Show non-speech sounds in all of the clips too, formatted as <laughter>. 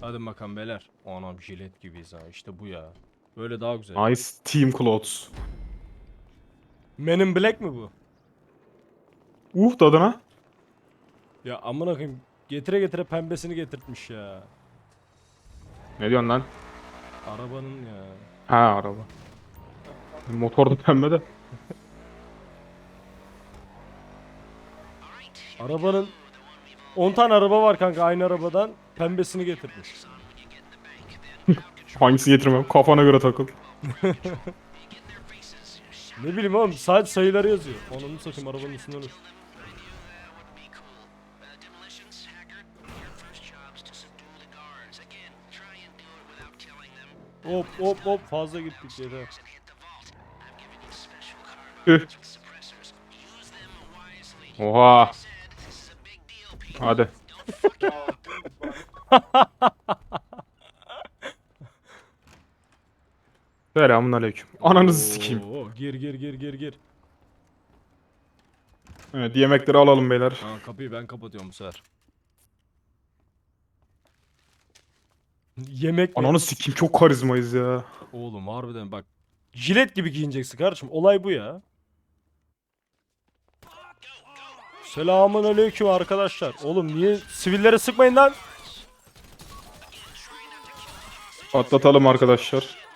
Hadi bakalım beyler. Anam jilet gibiyiz ha. İşte bu ya. Böyle daha güzel. Nice team clothes. Men in Black mi bu? Uh tadına. Ya amına koyayım. Getire getire pembesini getirtmiş ya. Ne diyorsun lan? Arabanın ya. Ha araba. Motor da pembe de. Arabanın 10 tane araba var kanka aynı arabadan. Pembesini getirmiş. <laughs> Hangisi getirmem? Kafana göre takıl. <laughs> Ne bileyim oğlum sadece sayıları yazıyor. Onu satayım arabanın üstünden uç. Hop hop hop fazla gittik yeter. Üh. Oha. Hadi. <laughs> <laughs> Selamun aleyküm. Ananızı sikeyim. Oo, gir gir gir gir gir. Evet yemekleri alalım beyler. Ha, kapıyı ben kapatıyorum bu sefer. <laughs> Yemek mi? Ananı sikeyim çok karizmayız ya. Oğlum harbiden bak. Jilet gibi giyineceksin kardeşim. Olay bu ya. Selamun aleyküm arkadaşlar. Oğlum niye sivillere sıkmayın lan? Atlatalım arkadaşlar.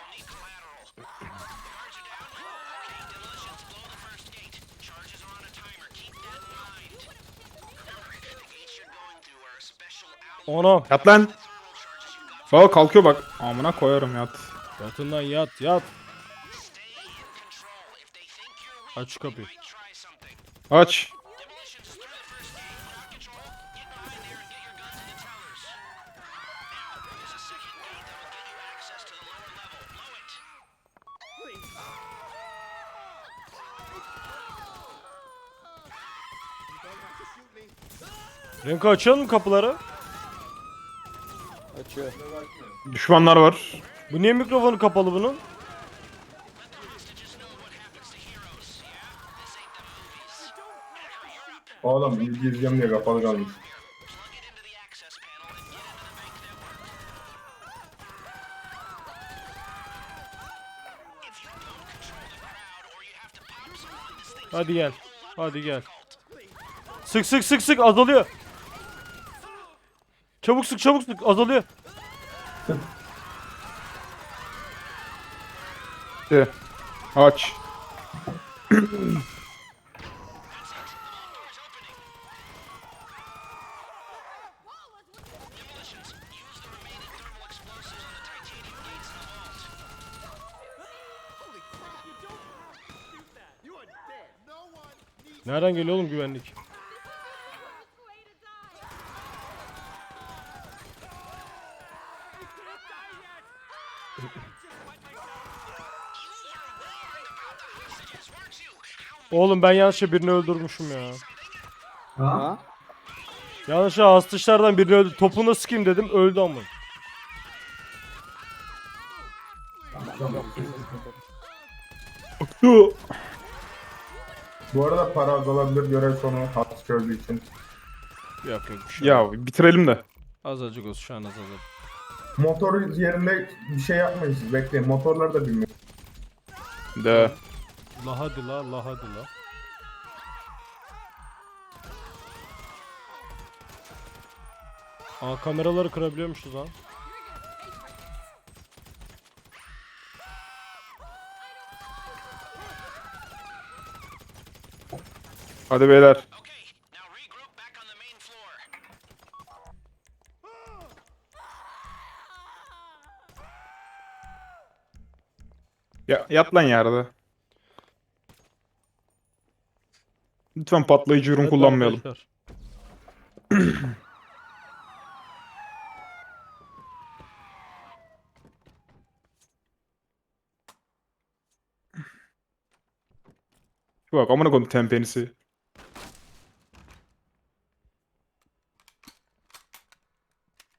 Anam. Yat lan. Bak kalkıyor bak. Amına koyarım yat. Yatın lan yat yat. Aç şu kapıyı. Aç. Renko açalım mı kapıları? Açıyor. Düşmanlar var. Bu niye mikrofonu kapalı bunun? Oğlum bilgi izleyeceğim diye kapalı kalmış. Hadi gel. Hadi gel. Sık sık sık sık azalıyor. Çabuk sık çabuk sık azalıyor. De. Aç. Nereden geliyor oğlum güvenlik? Oğlum ben yanlışlıkla birini öldürmüşüm ya. Ha? Yanlışlıkla hastışlardan birini öldü. Topuna sıkayım dedim öldü ama. Bu arada para az olabilir görev sonu hat çözdüğü için. Yok yok bir şey yok. Ya bitirelim de. Azıcık olsun şu an az azıcık. Motor yerinde bir şey yapmayın siz bekleyin. Motorları da bilmiyorum. De. La hadi la la hadi la. Aa kameraları kırabiliyormuşuz lan. Hadi beyler. Ya, yat lan yerde. Lütfen patlayıcı ürün Evet kullanmayalım. arkadaşlar. <clears throat> Bak amına koydum tempenisi.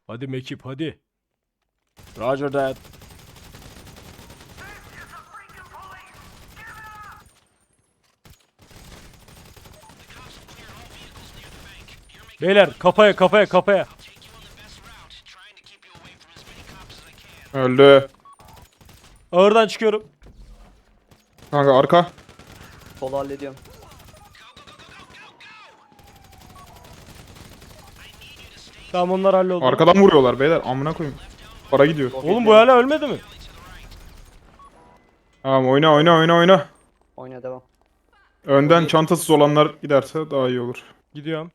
Hadi mekip hadi. Roger that. Beyler kafaya kafaya kafaya. Öldü. Ağırdan çıkıyorum. Kanka arka. Solu hallediyorum. Tamam onlar halloldu. Arkadan vuruyorlar beyler. Amına koyayım. Para gidiyor. Oğlum bu hala ölmedi mi? Tamam oyna oyna oyna oyna. Oyna devam. Önden çantasız olanlar giderse daha iyi olur. Gidiyorum.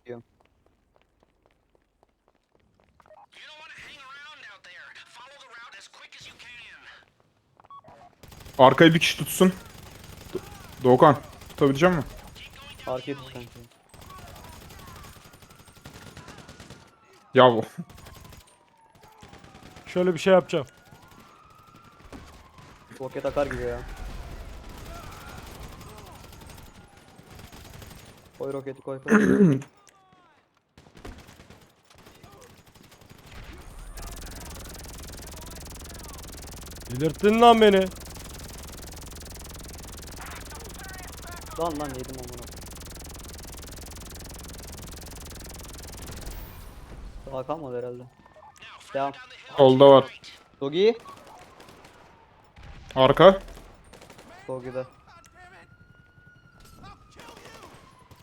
Arkayı bir kişi tutsun. Do- Doğukan tutabilecek misin? Arkaya tut kanka. Ya bu. <laughs> Şöyle bir şey yapacağım. Roket akar gibi ya. Koy roketi koy koy. <clears throat> Delirttin lan beni. Lan lan yedim amına. Daha kalmadı herhalde. Devam. Solda var. Dogi. Arka. Dogi'de.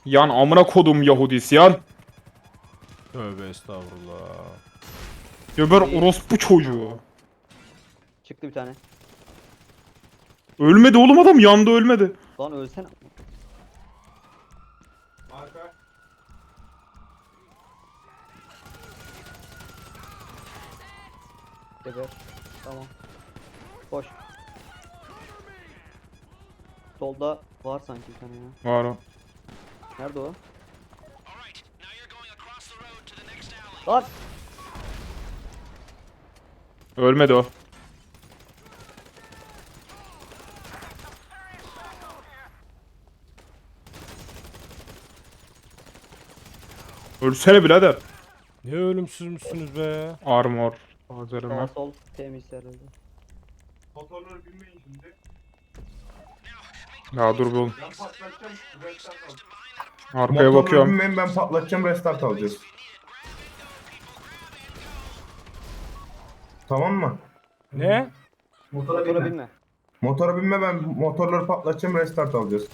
Yan amına kodum Yahudisi yan. Tövbe estağfurullah. Göber orospu çocuğu. Çıktı bir tane. Ölmedi oğlum adam yandı ölmedi. Lan ölsene. Geber. Tamam. Koş. Solda var sanki bir tane ya. Var o. Nerede o? Lan! Ölmedi o. Ölsene birader. Ne ölümsüz müsünüz be? Armor. Sağ Hazırım sol temiz herhalde. Motorları bilmeyin şimdi. Ya dur bir oğlum. Ben patlatacağım. Arkaya Motorları bakıyorum. bilmeyin ben patlatacağım restart alacağız. Tamam mı? Ne? Motoru bilme. Motora binme ben motorları patlatacağım restart alacağız.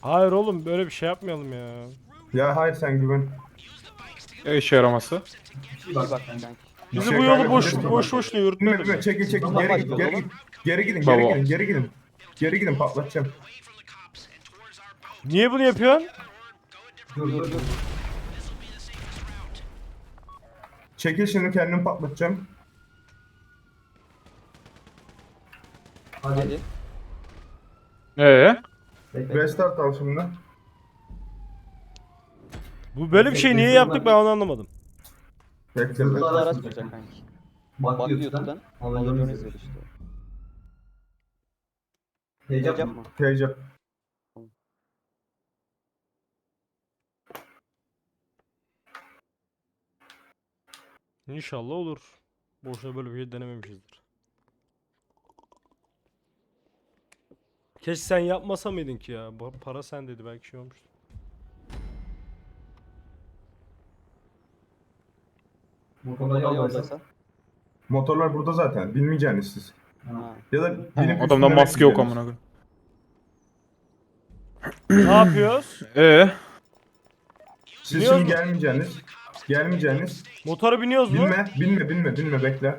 Hayır oğlum böyle bir şey yapmayalım ya. Ya hayır sen güven. E işe yaraması. İyi bak kanka. Bizi şey bu yolu boş boş boş diye Binme yürütmedim. binme çekil çekil geri gidin geri gidin. Geri gidin geri gidin geri gidin. Geri gidin patlatacağım. Niye bunu yapıyorsun? Dur dur dur. Çekil şimdi kendimi patlatacağım. Hadi. Ee? Restart al şimdi. Bu böyle bir şey niye yaptık ben onu anlamadım. Bekle Burada bekle. araç tutacak kanki. Bak YouTube'dan. Videonu izliyor işte. Heyecan yapma. Heyecan. İnşallah olur. Boşuna böyle bir şey denememişizdir. Keşke sen yapmasa mıydın ki ya? Bu para sen dedi belki şey olmuştu. Yoldaysa. Motorlar burada zaten. Bilmeyeceksiniz siz. Ha. Ya da binip Adamda üstüne maske yok amına koyayım. ne yapıyoruz? Ee? Siz Biliyor şimdi musun? gelmeyeceksiniz. Gelmeyeceksiniz. Motora biniyoruz mu? Binme, binme, binme, binme, bekle.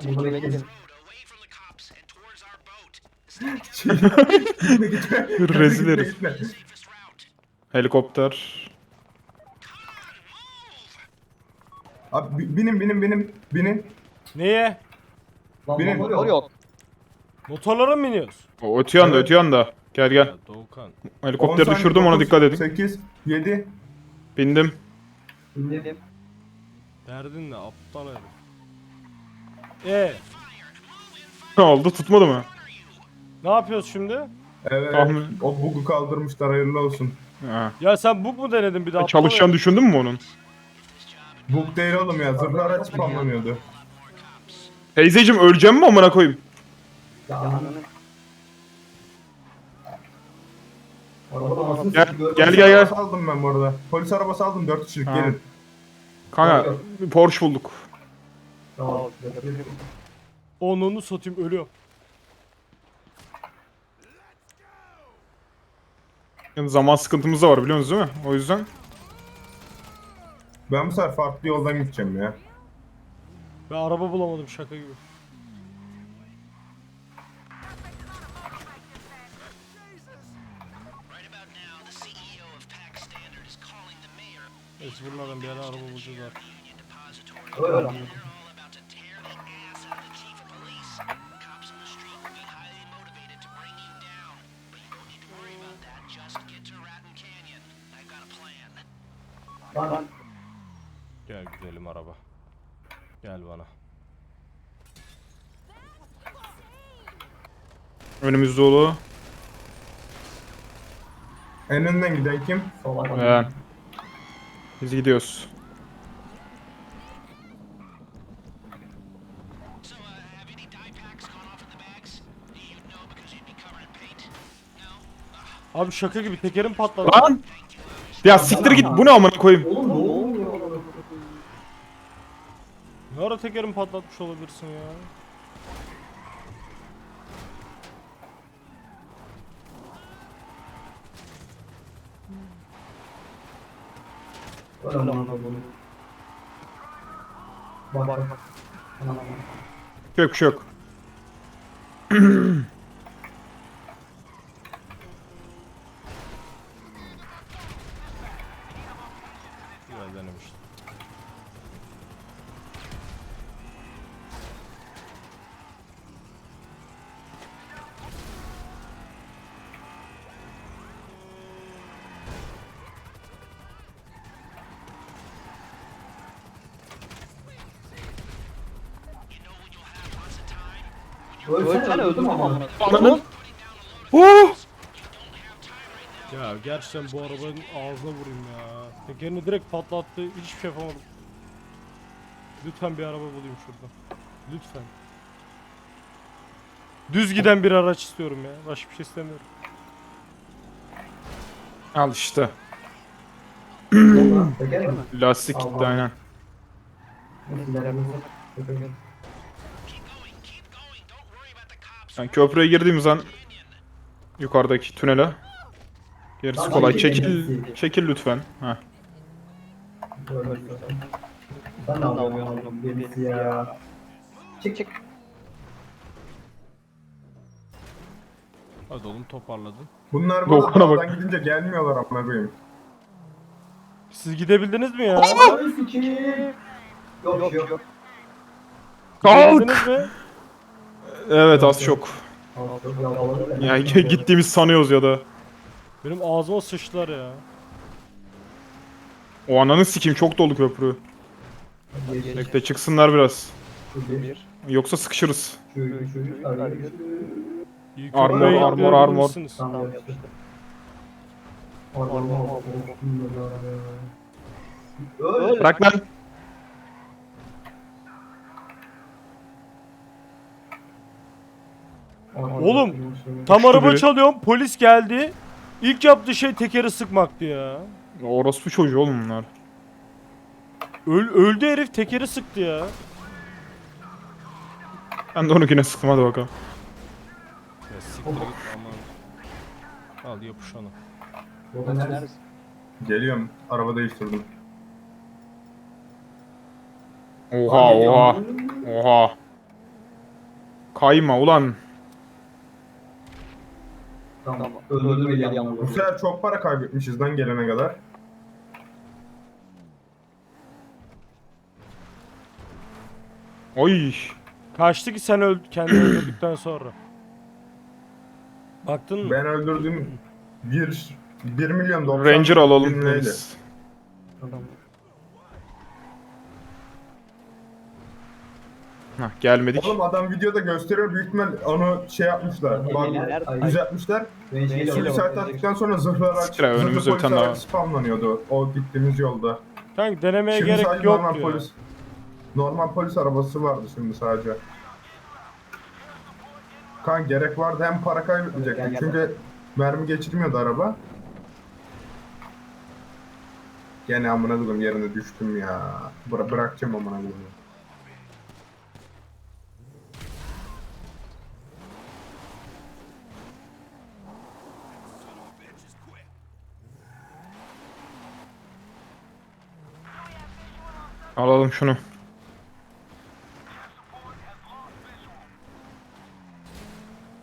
Gitme, gitme. <laughs> Rezil herif. gitme. Helikopter. Abi bi- binin, binin, binin, binin. Neye? Benim- Motor yok. Motorlara mı biniyoruz? O ötü yanda Evet. ötü yanda. Gel gel. Ya Doğukan. Helikopteri düşürdüm ona dikkat edin. 8, 7. Bindim. Dinledim. Derdin ne aptal herif. Ee, Ne oldu tutmadı mı? ne yapıyoruz şimdi? Evet. Tahmin. O bug'u kaldırmışlar, hayırlı olsun. Ha. Ya sen bug mu denedin bir daha? Çalışacağını düşündün mü onun? Bug değil oğlum ya, zırhlı araç spamlanıyordu. Teyzeciğim öleceğim mi amına koyayım? Gel gel gel gel. Aldım ben bu arada. Polis arabası aldım, 4 kişilik Tamam. gelin. Kanka bir Porsche bulduk. Tamam. Onunu satayım ölüyor. Yani zaman sıkıntımız da var biliyorsunuz değil mi? O yüzden Ben bu sefer farklı yoldan gideceğim ya. Ben araba bulamadım şaka gibi. Ezburlardan bir ara araba bulacağız artık. Gel güzelim araba. Gel bana. önümüz dolu. En önden giden kim? Yani. Biz gidiyoruz. Abi şaka gibi tekerim patladı. Lan! Ya siktir git bu ne amına koyayım. Ne ara tekerim patlatmış olabilirsin ya? Yok bir şey yok. Güzel Ölsene öldüm ama. Ananın. Oh! Ya gerçekten bu arabanın ağzına vurayım ya. Tekerini direkt patlattı. Hiçbir şey yapamadım. Lütfen bir araba bulayım şurada. Lütfen. Düz giden bir araç istiyorum ya. Başka bir şey istemiyorum. Al işte. Lastik gitti aynen. Ben köprüye girdiğimiz an yukarıdaki tünele gerisi kolay. Çekil, çekil lütfen. Heh. Ben de. Birisi ya. Çık çık. Hadi oğlum toparladın. Bunlar burada Doğukan'a bak. dağdan gidince gelmiyorlar amına koyayım. Siz gidebildiniz mi ya? Yok yok yok. Kalk! Gidebildiniz mi? Evet az çok. Ya <laughs> <laughs> gittiğimiz sanıyoruz ya da. Benim ağzıma sıçtılar ya. O ananı sikeyim çok dolu köprü. Bekle çıksınlar biraz. Yoksa sıkışırız. Armor, armor, armor. Bırak lan. Oğlum tam Uçtu araba biri. çalıyorum polis geldi. İlk yaptığı şey tekeri sıkmaktı ya. Orospu çocuğu oğlum bunlar. Öl, öldü herif tekeri sıktı ya. Ben de onunkine sıktım hadi bakalım. Ya siktir git aman. Al yapış onu. Geliyorum. Araba değiştirdim. Oha oha. Oha. Kayma ulan. Tamam. Öldürdüm Bu sefer çok para kaybetmişiz lan gelene kadar. Oy. Kaçtı ki sen öl kendini öldürdükten sonra. Baktın mı? Ben öldürdüğüm 1 1 milyon 90 Ranger alalım. neydi? biz. Hah gelmedik. Oğlum adam videoda gösteriyor büyük ihtimal onu şey yapmışlar. Bak düzeltmişler. Suicide attıktan sonra zırhlar aç. Zırhlı önümüzde bir tane daha spamlanıyordu o gittiğimiz yolda. Kanka denemeye Şimdi gerek sadece yok normal diyor. polis. Normal polis arabası vardı şimdi sadece. Kan gerek vardı hem para kaybetmeyecektik çünkü mermi geçirmiyordu araba. Gene amına koyayım yerine düştüm ya. Bıra bırakacağım amına koyayım. Alalım şunu.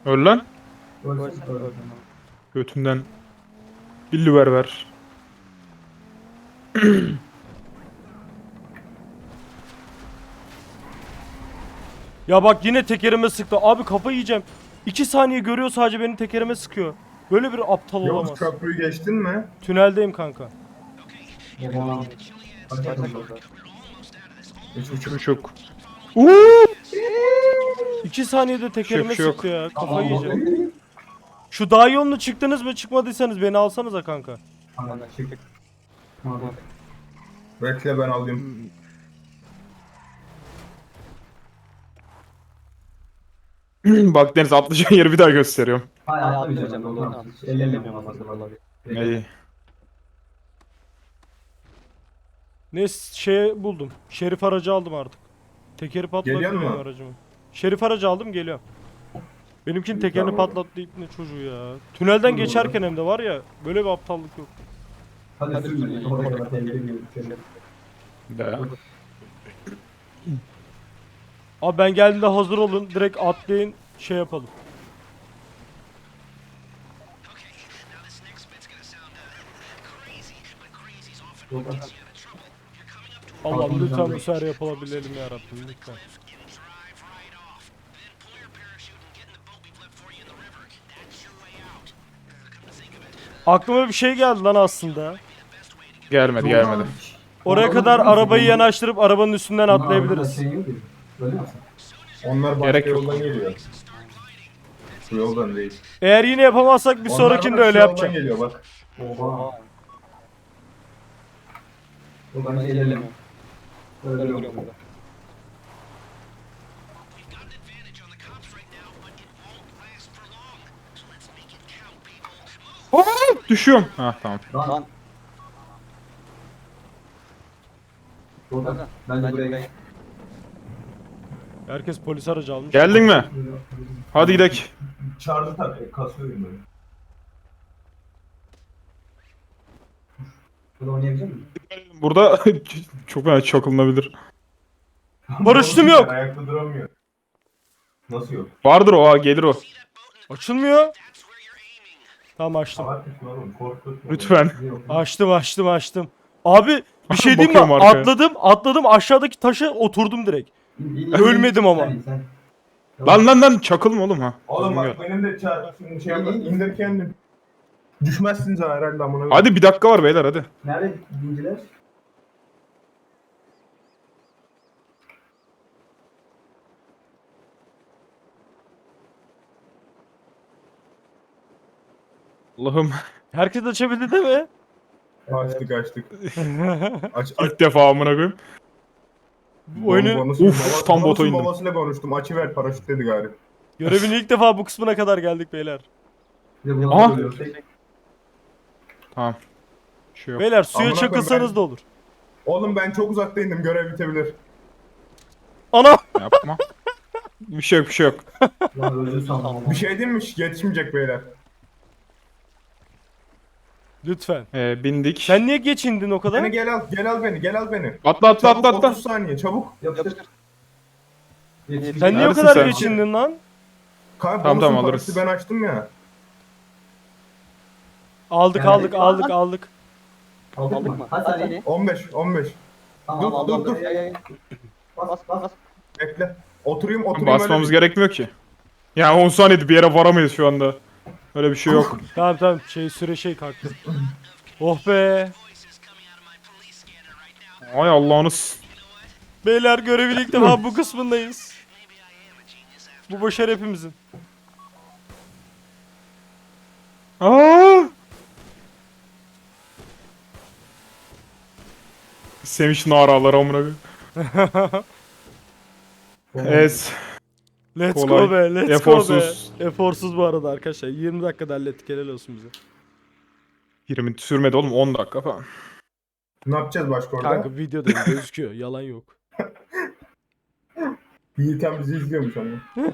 Öl lan. Götünden. Billi ver ver. <clears throat> Ya bak yine tekerime sıktı. Abi kafa yiyeceğim. 2 saniye görüyor sadece beni tekerime sıkıyor. Böyle bir aptal Yavuz olamaz. köprüyü geçtin mi? Tüneldeyim kanka. Bakacağım burada. Üç buçuk. Buçuk. 2 saniyede tekerime Yok, yok. sıktı ya. Kafa Tamam, yiyeceğim. Şu dağ yolunu çıktınız mı? Çıkmadıysanız beni alsanıza kanka. Tamam, çık. Tamam. Bekle ben alayım. <laughs> Bak Deniz atlayacağın yeri bir daha gösteriyorum. Hayır atlamayacağım. Olur. Ellemiyorum aslında. İyi. Ne şey buldum. Şerif aracı aldım artık. Tekeri patlattı Geliyor benim mu? Şerif aracı aldım geliyorum. Benimkinin tekerini Tamam. patlattı ipne çocuğu ya. Tünelden geçerken hem de var ya böyle bir aptallık yok. Hadi sürme. Oraya kadar tehlikeli şey. De. Abi ben geldiğimde hazır olun. Direkt atlayın şey yapalım. Allah'ım lütfen bu sefer yapılabilelim ya Rabbim lütfen. Aklıma bir şey geldi lan aslında. Gelmedi gelmedi. Oraya kadar arabayı yanaştırıp arabanın üstünden atlayabiliriz. Şey yok? Onlar başka Gerek yok. yoldan geliyor. Bu yoldan değil. Eğer yine yapamazsak bir Onlar sonrakinde bak öyle yoldan yapacağım. geliyor bak. Oha. Yok Öyle yok. Düşüyorum. Ha tamam. Lan. Buraya Herkes polis aracı almış. Geldin mi? Hadi gidelim. Çağırdı tabii. Kasıyorum böyle. Burada oynayabilir miyim? Burada <laughs> çok fena çakılınabilir. Barıştım yok. Ayakta duramıyor. Nasıl yok? Vardır o ha gelir o. Açılmıyor. Tamam açtım. Abartmışsın oğlum. Korkutma. Lütfen. Açtım açtım açtım. Abi bir şey diyeyim mi? Bakıyorum arkaya. Atladım atladım aşağıdaki taşa oturdum direkt. Ölmedim ama. Lan lan lan çakılma oğlum ha. Oğlum bak benim de. Şimdi şey yapma. İndir kendini. Düşmezsin zaten herhalde amına. koyayım. Hadi bir dakika var beyler hadi. Nerede dinciler? Allah'ım. <laughs> Herkes açabildi değil mi? Açtık açtık. <laughs> Aç, aç. İlk defa amına koyayım. Bu oyunu Bonus'un Uf, babası- tam bot bonus'un oyundu. babasıyla konuştum. Açıver paraşüt dedi gari. görevin ilk defa bu kısmına kadar geldik beyler. Bir de bunu Aha. Tamam. Bir şey yok. Beyler suya Amına koyayım çakılsanız ben- da olur. Oğlum ben çok uzakta indim. Görev bitebilir. Ana! Yapma. <laughs> bir şey yok bir şey yok. Lan öldü sandım. Bir şey diyeyim mi? Yetişmeyecek beyler. Lütfen. Ee, bindik. Sen niye geçindin o kadar? Beni gel al. Gel al beni. Gel al beni. Atla atla Çabuk atla atla. 30 saniye çabuk. Yapıştır. Yetişmiş. Sen niye o Neredesin kadar sen? geçindin lan? Kanka Tamam, tamam, alırız. ben açtım ya. Aldık Yani- aldık aldık aldık. Aldık mı? Kaç saniye? 15 15. Tamam Dur, dur, dur. Ay, ay, ay. Bas bas bas. Bekle. Oturayım oturayım. Basmamız öyle. gerekmiyor ki. Ya 10 saniyede bir yere varamayız şu anda. Öyle bir şey yok. <laughs> Tamam tamam şey süre şey kalktı. Oh be. Ay Allah'ınız. Beyler görevin ilk defa bu kısmındayız. Bu başarı hepimizin. Aa! Sevinç naraları amına koyayım. Evet. Let's Kolay, go be, let's eforsuz. go be. Eforsuz bu arada arkadaşlar. 20 dakikada hallettik helal olsun bize. 20 sürmedi oğlum 10 dakika falan. Ne yapacağız başka orada? Kanka videoda gözüküyor. Yalan yok. <laughs> Yiğiten bizi izliyormuş ama. <laughs>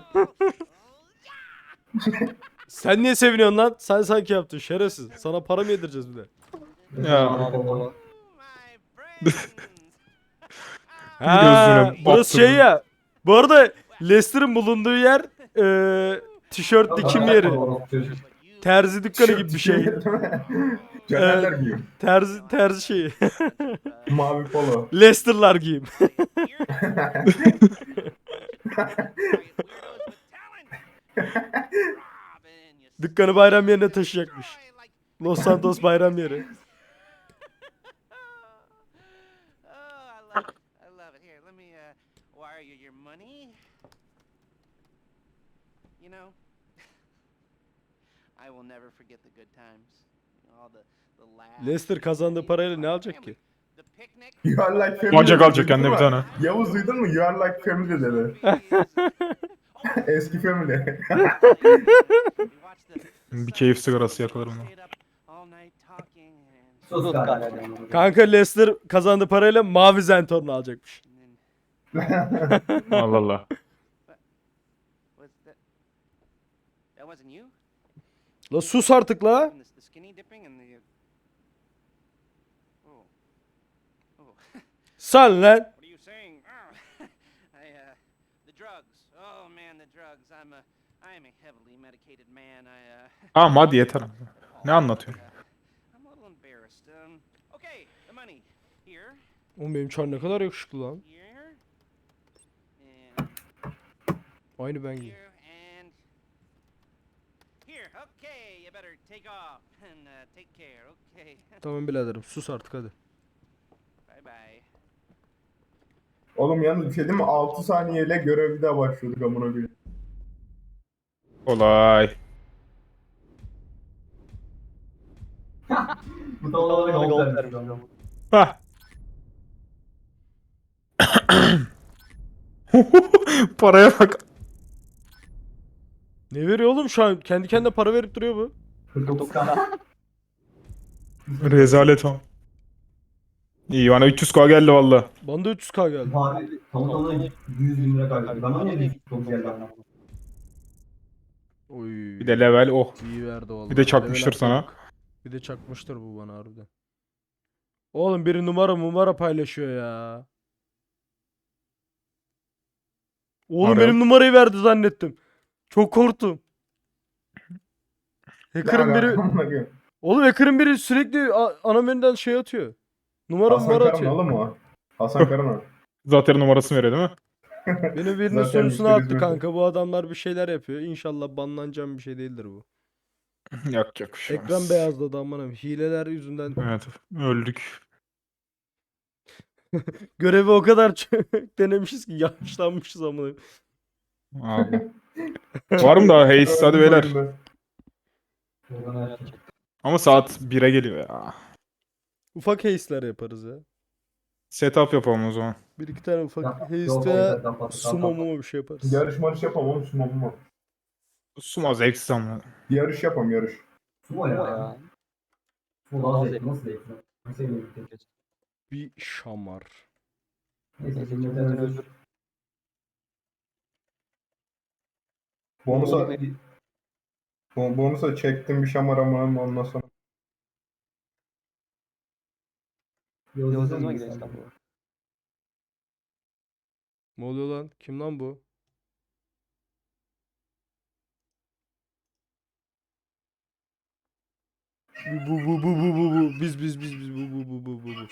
Sen niye seviniyorsun lan? Sen sanki yaptın şerefsiz. Sana para mı yedireceğiz bir de? Ya. <laughs> Ha, Gözüne burası şey ya. Bu arada Leicester'ın bulunduğu yer eee tişört dikim yeri. Terzi dükkanı gibi bir şey. <laughs> Canerler giyim. Terzi terzi şeyi. <laughs> Mavi polo. Leicester'lar giyim. Dükkanı bayram yerine taşıyacakmış. Los Santos bayram yeri. Leicester kazandığı parayla ne alacak ki? You are like family. Bacak alacak Duydun kendine bir tane. Yavuz duydun mu? You are like family dedi. <laughs> Eski family. <laughs> Bir keyif sigarası yakalarım Sus galiba. Kanka Leicester kazandığı parayla mavi Zentorn'u alacakmış. <laughs> Allah Allah. was that that wasn't you? La sus artık la. Little embarrassed. Um, okay, the money here, Oğlum benim çar ne kadar yakışıklı lan. Aynı ben gibi. here, and here. Okay, you better take off <laughs> and uh, take care. Okay, <laughs> Tamam biraderim sus artık hadi. Oğlum yalnız bir şey değil mi? 6 saniyeyle görev bir daha başlıyorduk amına koyayım. Olay. <laughs> Bu da olarak yol vermiş. Hah. <laughs> Paraya bak. Ne veriyor oğlum şu an? Kendi kendine para verip duruyor bu. 49 kana. Rezalet o. İyi bana 300k geldi valla. Bana da 300k geldi. Tamam tamam 100 bin lira kaybettim. Bana niye 100 geldi ama? Oy. Bir de level oh. iyi verdi vallahi. Bir de çakmıştır Level sana. Bir de çakmıştır bu bana harbiden. Oğlum biri numara numara paylaşıyor ya. Oğlum Ara. benim numarayı verdi zannettim. Çok korktum. Hacker'ın biri... <laughs> Oğlum hacker'ın biri sürekli ana menüden şey atıyor. Numara Hasan numara Karan atıyor. oğlum o. Hasan <laughs> Karan o. Zaten numarasını veriyor değil mi? <laughs> Benim birinin Zaten sorusuna attı müşteri kanka. Bu adamlar bir şeyler yapıyor. İnşallah banlanacağım bir şey değildir bu. <laughs> yok yok. bir şey Ekran olmaz. beyazladı amanım. Hileler yüzünden. Evet öldük. Görevi o kadar çok denemişiz ki yaşlanmışız amanım. Abi. Var mı daha Haze hadi beyler. Ama saat 1'e geliyor ya. Ufak heisler yaparız ya. Setup yapalım o zaman. Bir iki tane ufak Yok, heist yok, veya sumo yok. mumo bir şey yaparız. Yarış marış yapalım oğlum sumo mumo. Sumo zevksiz ama. Yarış yapalım yarış. Sumo ya. Sumo daha zevkli. Nasıl zevkli? Nasıl zevkli? Bir şamar. Neyse cümleten özür. Bonusa, bo- bonusa çektim bir şamaramanın ondan sonra. Yıldız'a mı gidelim? Ne oluyor lan? Kim lan bu? Bu bu bu bu bu bu bu biz biz biz biz bu bu bu bu bu bu.